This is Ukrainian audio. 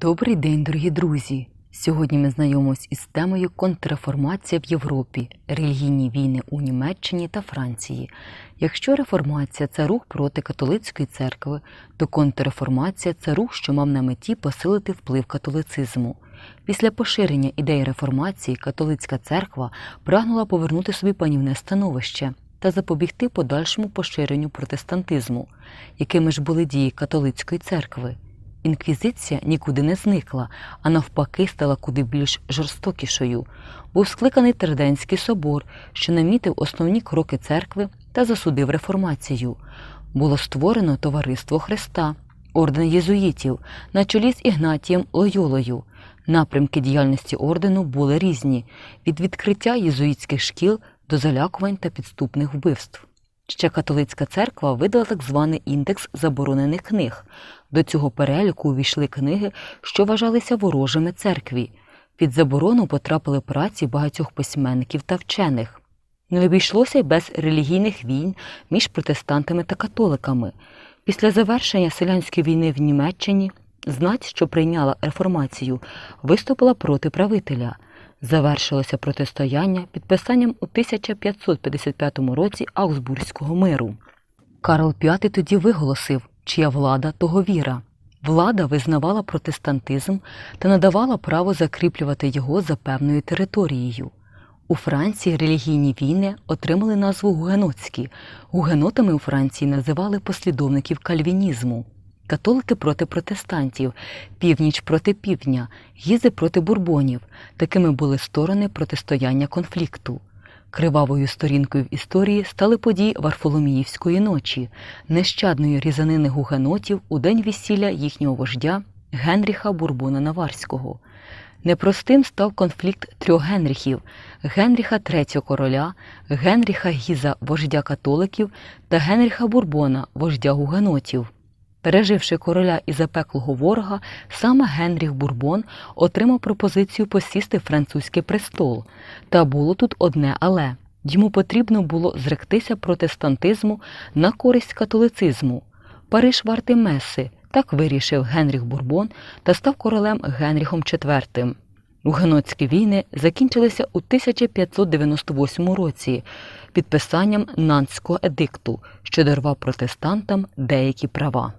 Добрий день, дорогі друзі! Сьогодні ми знайомимось із темою Контрреформація в Європі, релігійні війни у Німеччині та Франції. Якщо реформація це рух проти католицької церкви, то контрреформація це рух, що мав на меті посилити вплив католицизму. Після поширення ідеї реформації католицька церква прагнула повернути собі панівне становище та запобігти подальшому поширенню протестантизму, якими ж були дії католицької церкви. Інквізиція нікуди не зникла, а навпаки стала куди більш жорстокішою. Був скликаний Терденський собор, що намітив основні кроки церкви та засудив реформацію. Було створено Товариство Христа, орден єзуїтів на чолі з Ігнатієм Лойолою. Напрямки діяльності ордену були різні від відкриття єзуїтських шкіл до залякувань та підступних вбивств. Ще католицька церква видала так званий індекс заборонених книг. До цього переліку увійшли книги, що вважалися ворожими церкві. Під заборону потрапили праці багатьох письменників та вчених. Не обійшлося й без релігійних війн між протестантами та католиками. Після завершення селянської війни в Німеччині знать, що прийняла реформацію, виступила проти правителя. Завершилося протистояння підписанням у 1555 році Аугсбурзького миру. Карл V тоді виголосив, чия влада того віра. Влада визнавала протестантизм та надавала право закріплювати його за певною територією. У Франції релігійні війни отримали назву гугенотські. Гугенотами у Франції називали послідовників кальвінізму. Католики проти протестантів, північ проти півдня, гізи проти бурбонів. Такими були сторони протистояння конфлікту. Кривавою сторінкою в історії стали події Варфоломіївської ночі, нещадної різанини гугенотів у день весілля їхнього вождя Генріха Бурбона Наварського. Непростим став конфлікт трьох Генріхів Генріха III короля, Генріха Гіза вождя католиків та Генріха Бурбона вождя гугенотів. Переживши короля і запеклого ворога, саме Генріх Бурбон отримав пропозицію посісти французький престол. Та було тут одне але йому потрібно було зректися протестантизму на користь католицизму. Париж вартий меси, так вирішив Генріх Бурбон та став королем Генріхом IV. Гугенотські війни закінчилися у 1598 році підписанням Нанського едикту, що дарував протестантам деякі права.